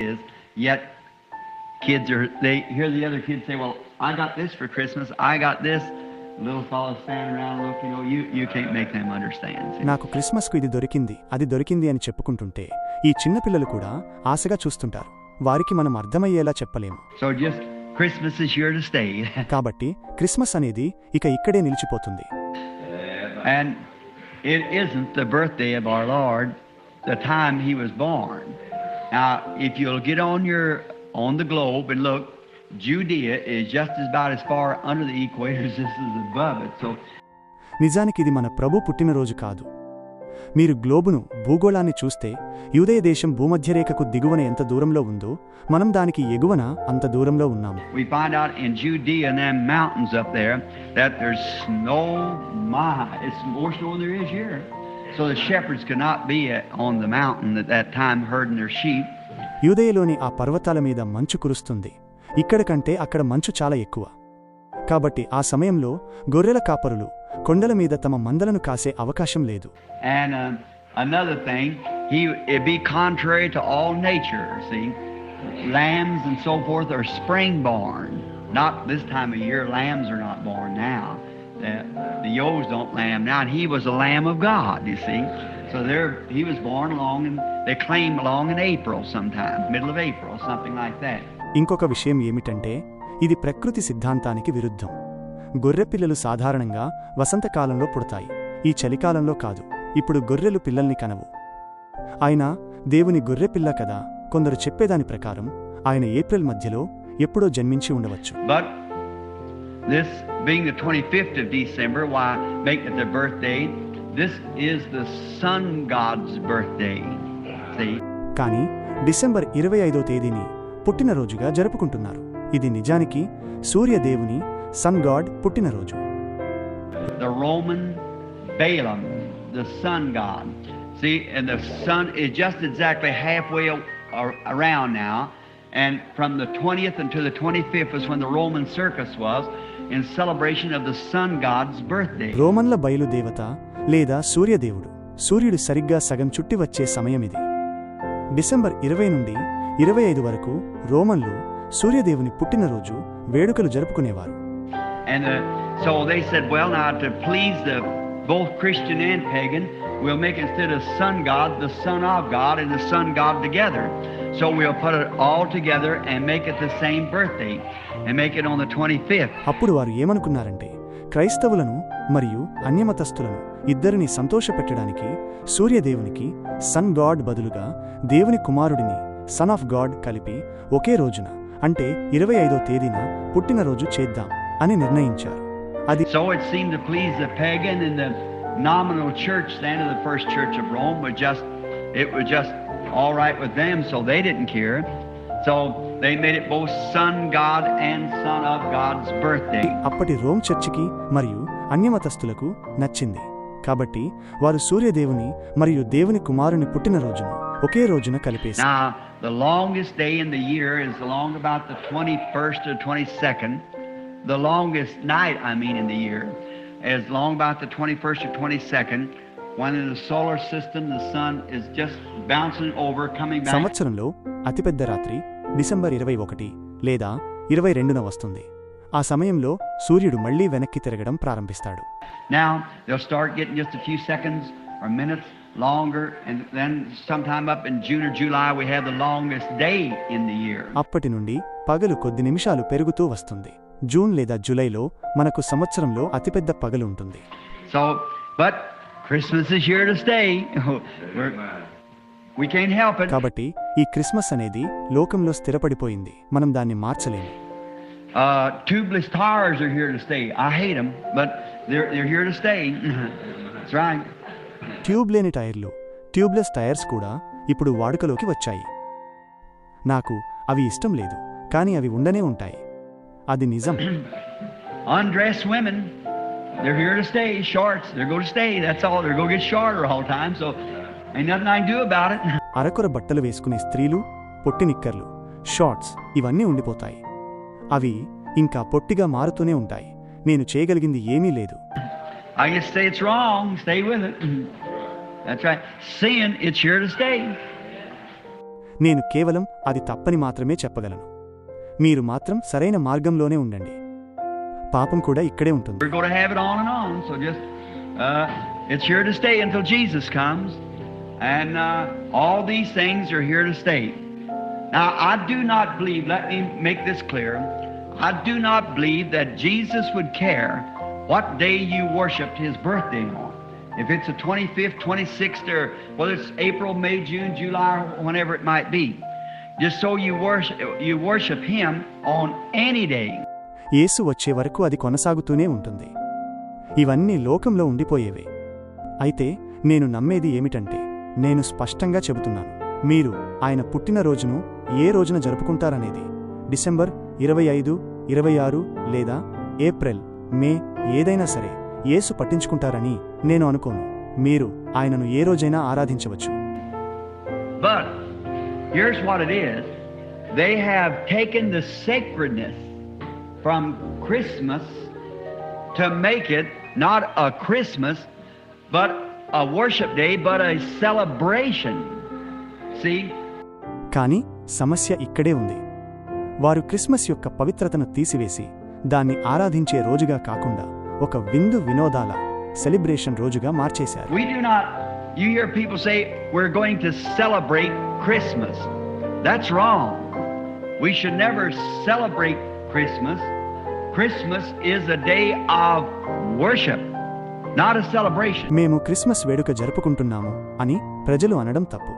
is. Yet kids are they hear the other kids say, "Well, I got this for Christmas. I got this." Little fellow standing around, look, you know, you you can't make them understand. see. నాకు క్రిస్మస్కు ఇది దొరికింది అది దొరికింది అని చెప్పుకుంటుంటే ఈ చిన్నపిల్లలు కూడా ఆశగా చూస్తుంటారు వారికి మనం అర్థమయ్యేలా చెప్పలేము So just Christmas is here to stay. కాబట్టి క్రిస్మస్ అనేది ఇక ఇక్కడే నిలిచిపోతుంది and it isn't the birthday of our Lord, the time he was born. Now, if you'll get on your on the globe and look, Judea is just about as far under the equator as this is above it. So నిజానికి ఇది మన ప్రభు పుట్టినరోజు కాదు మీరు గ్లోబును భూగోళాన్ని చూస్తే యూదయ దేశం భూమధ్యరేఖకు దిగువన ఎంత దూరంలో ఉందో మనం దానికి ఎగువన అంత దూరంలో ఉన్నాము యూదయలోని ఆ పర్వతాల మీద మంచు కురుస్తుంది. ఇక్కడ కంటే అక్కడ మంచు చాలా ఎక్కువ. కాబట్టి ఆ సమయంలో గొర్రెల కాపరులు కొండల మీద తమ మందలను కాసే అవకాశం లేదు. Lambs and so forth are spring born. Not this time of year, lambs are not born. The, the ewes don't lamb now. And he was a lamb of God. You see, so there he was born along, and they claim along in April sometime, middle of April, something like that. ఇంకొక విషయం ఏమిటంటే ఇది ప్రకృతి సిద్ధాంతానికి విరుద్ధం గొర్రెపిల్లలు సాధారణంగా వసంతకాలంలో పుడతాయి ఈ చలికాలంలో కాదు ఇప్పుడు గొర్రెలు పిల్లల్ని కనవు ఆయన దేవుని గొర్రెపిల్ల కదా కొందరు చెప్పేదాని ప్రకారం ఆయన ఏప్రిల్ మధ్యలో ఎప్పుడో జన్మించి ఉండవచ్చు this being the 25th of December, why make it the birthday? This is the sun god's birthday. See? కానీ డిసెంబర్ ఇరవై ఐదో తేదీని పుట్టినరోజుగా జరుపుకుంటున్నారు ఇది నిజానికి సూర్యదేవుని సన్ గాడ్ పుట్టినరోజు The Roman Balaam, the sun god. See, and the sun is just exactly halfway a- a- around now. And from the 20th until the 25th was when the Roman circus was In celebration of the sun god's birthday. రోమన్ల బయలుదేవత లేదా సూర్యదేవుడు సూర్యుడు సరిగ్గా సగం చుట్టి వచ్చే సమయమిది December ఇరవై నుండి ఇరవై ఐదు వరకు రోమన్లు సూర్యదేవుని పుట్టినరోజు వేడుకలు జరుపుకునేవారు And uh, so they said, well, now to please the both Christian and pagan, we'll make instead of sun god the son of God and the sun god together. So we'll put it all together and make it the same birthday and make it on the 25th. అప్పుడు వారు ఏమనుకున్నారంటే క్రైస్తవులను మరియు అన్యమతస్థులను ఇద్దరిని సంతోషపెట్టడానికి సూర్యదేవునికి sun God బదులుగా దేవుని కుమారుడిని son of God కలిపి ఒకే రోజున అంటే ఇరవై ఐదో తేదీన పుట్టినరోజు చేద్దాం అని నిర్ణయించారు అది So it seemed to please the pagan and the nominal church then of the first church of Rome was just it was just all right with them, so they didn't care. So they made it both son God and son of God's birthday. అప్పటి Rome చర్చికి మరియు అన్యమతస్థులకు నచ్చింది కాబట్టి వారు సూర్యదేవుని మరియు దేవుని కుమారుని పుట్టినరోజును ఒకే రోజున కలిపేసి the longest day in the year is along about the 21st or 22nd. The longest night, I mean, in the year, is long about the 21st or 22nd, when in the solar system the sun is just bouncing over, coming back. సంవత్సరంలో అతిపెద్ద రాత్రి December ఇరవై ఒకటి లేదా ఇరవై రెండున వస్తుంది ఆ సమయంలో సూర్యుడు మళ్ళీ వెనక్కి తిరగడం ప్రారంభిస్తాడు Now, they'll start getting just a few seconds or minutes longer, and then sometime up in June or July, we have the longest day in the year. అప్పటి నుండి పగలు కొద్ది నిమిషాలు పెరుగుతూ వస్తుంది జూన్ లేదా జూలైలో మనకు సంవత్సరంలో అతిపెద్ద పగలు ఉంటుంది. So but Christmas we can help కాబట్టి ఈ క్రిస్మస్ అనేది లోకంలో స్థిరపడిపోయింది. మనం దాన్ని మార్చలేము. Tubeless stars are here tube లేని టైర్లు ట్యూబ్లెస్ టైర్స్ కూడా ఇప్పుడు వాడుకలోకి వచ్చాయి. నాకు అవి ఇష్టం లేదు కానీ అవి ఉండనే ఉంటాయి. అది నిజం Undressed women, they're here to stay. Shorts, they're going to stay. That's all. They're going to get shorter all the time. So, ain't nothing I can do about it. అరకొర బట్టలు వేసుకునే స్త్రీలు పొట్టి నిక్కర్లు షార్ట్స్ ఇవన్నీ ఉండిపోతాయి అవి ఇంకా పొట్టిగా మారుతూనే ఉంటాయి నేను చేయగలిగింది ఏమీ లేదు I can say it's wrong. Stay with it. That's right. Sin, it's here to stay. నేను కేవలం అది తప్పని మాత్రమే చెప్పగలను మీరు మాత్రం సరైన మార్గంలోనే ఉండండి పాపం కూడా ఇక్కడే ఉంటుంది We're going to have it on and on. So just, uh, it's here to stay until Jesus comes. And uh, all these things are here to stay. Now, I do not believe, let me make this clear. I do not believe that Jesus would care what day you worshiped his birthday on. If it's the 25th, 26th, or whether it's April, May, June, July, or whenever it might be. Just so you worship, you worship him on any day. యేసు వచ్చే వరకు అది కొనసాగుతూనే ఉంటుంది. ఇవన్నీ లోకంలో ఉండిపోయేవే. అయితే నేను నమ్మేది ఏమిటంటే నేను స్పష్టంగా చెబుతున్నాను. మీరు ఆయన పుట్టినరోజును ఏ రోజున జరుపుకుంటారనేది. డిసెంబర్ ఇరవై ఐదు ఇరవై ఆరు లేదా ఏప్రిల్ మే ఏదైనా సరే యేసు పట్టించుకుంటారని నేను అనుకోను. మీరు ఆయనను ఏ రోజైనా ఆరాధించవచ్చు. Here's what it is they have taken the sacredness from Christmas to make it not a Christmas, but a worship day, but a celebration. See? కానీ సమస్య ఇక్కడే ఉంది వారు క్రిస్మస్ యొక్క పవిత్రతను తీసివేసి దాన్ని ఆరాధించే రోజుగా కాకుండా ఒక విందు వినోదాల సెలిబ్రేషన్ రోజుగా మార్చేశారు We do not, you hear people say, we're going to celebrate Christmas. That's wrong. We should never celebrate Christmas. Christmas is a day of worship, not a celebration. మేము క్రిస్మస్ వేడుక జరుపుకుంటున్నాము అని ప్రజలు అనడం తప్పు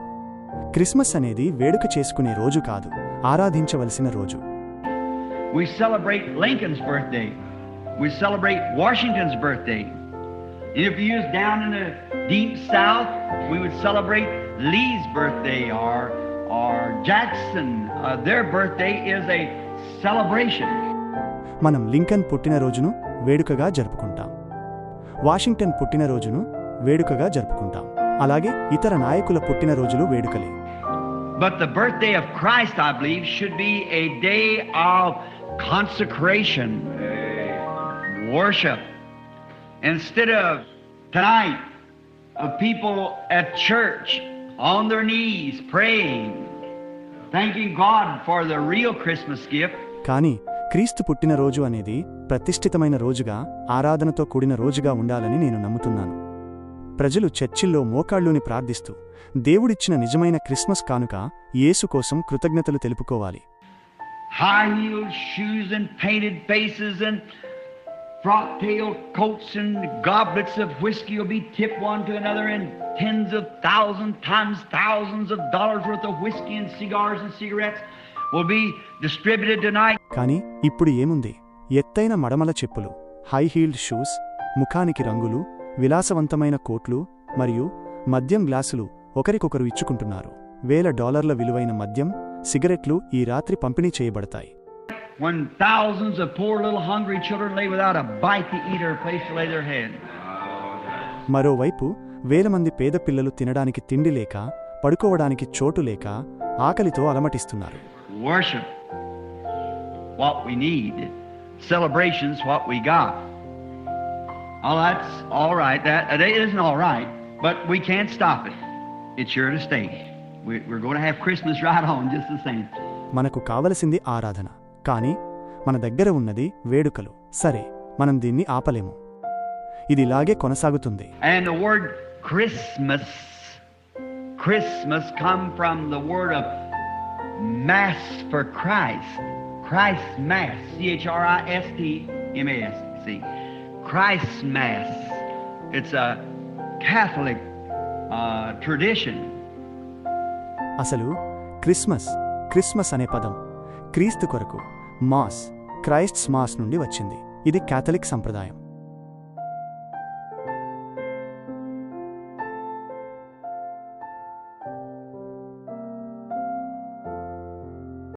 క్రిస్మస్ అనేది వేడుక చేసుకునే రోజు కాదు ఆరాధించవలసిన రోజు We celebrate Lincoln's birthday. We celebrate Washington's birthday. If you was down in the deep south, we would celebrate Lee's birthday or or Jackson. Uh, their birthday is a celebration. మనం Lincoln పుట్టినరోజును వేడుకగా జరుపుకుంటాం Washington పుట్టినరోజును వేడుకగా జరుపుకుంటాం అలాగే ఇతర నాయకుల పుట్టినరోజులు వేడుకలే But the birthday of Christ, I believe, should be a day of consecration, worship. instead of tonight of people at church on their knees praying, thanking God for the real Christmas gift. కానీ క్రీస్తు పుట్టినరోజు అనేది ప్రతిష్ఠితమైన రోజుగా ఆరాధనతో కూడిన రోజుగా ఉండాలని నేను నమ్ముతున్నాను ప్రజలు చర్చిల్లో మోకాళ్ళుని ప్రార్థిస్తూ దేవుడిచ్చిన నిజమైన క్రిస్మస్ కానుక యేసు కోసం కృతజ్ఞతలు తెలుపుకోవాలి high shoes and painted faces and frock tailed coats and goblets of whiskey will be tipped one to another and tens of thousands times thousands of dollars worth of whiskey and cigars and cigarettes will be distributed tonight. కానీ ఇప్పుడు ఏముంది ఎత్తైన మడమల చెప్పులు high healed shoes ముఖానికి రంగులు విలాసవంతమైన కోట్లు మరియు మద్యం గ్లాసులు ఒకరికొకరు ఇచ్చుకుంటున్నారు వేల డాలర్ల విలువైన మద్యం సిగరెట్లు ఈ రాత్రి పంపిణీ చేయబడతాయి When thousands of poor little hungry children lay without a bite to eat or a place to lay their head. మరోవైపు వేల మంది పేద పిల్లలు తినడానికి తిండి లేక పడుకోవడానికి చోటు లేక ఆకలితో అలమటిస్తున్నారు Worship what we need. Celebrations what we got. Oh, that's all right. That it isn't all right, but we can't stop it. It's here to stay. We, we're going to have Christmas right on just the same. మనకు కావలసింది ఆరాధన కానీ మన దగ్గర ఉన్నది వేడుకలు సరే మనం దీన్ని ఆపలేము ఇది ఇలాగే కొనసాగుతుంది And the word Christmas, Christmas come from the word of Mass for Christ. Christ Mass. C-H-R-I-S-T-M-A-S. See. Christ Mass. It's a Catholic uh, tradition. అసలు క్రిస్మస్ క్రిస్మస్ అనే పదం క్రీస్తు కొరకు మాస్ క్రైస్ట్స్ మాస్ నుండి వచ్చింది. ఇది క్యాథలిక్ సంప్రదాయం.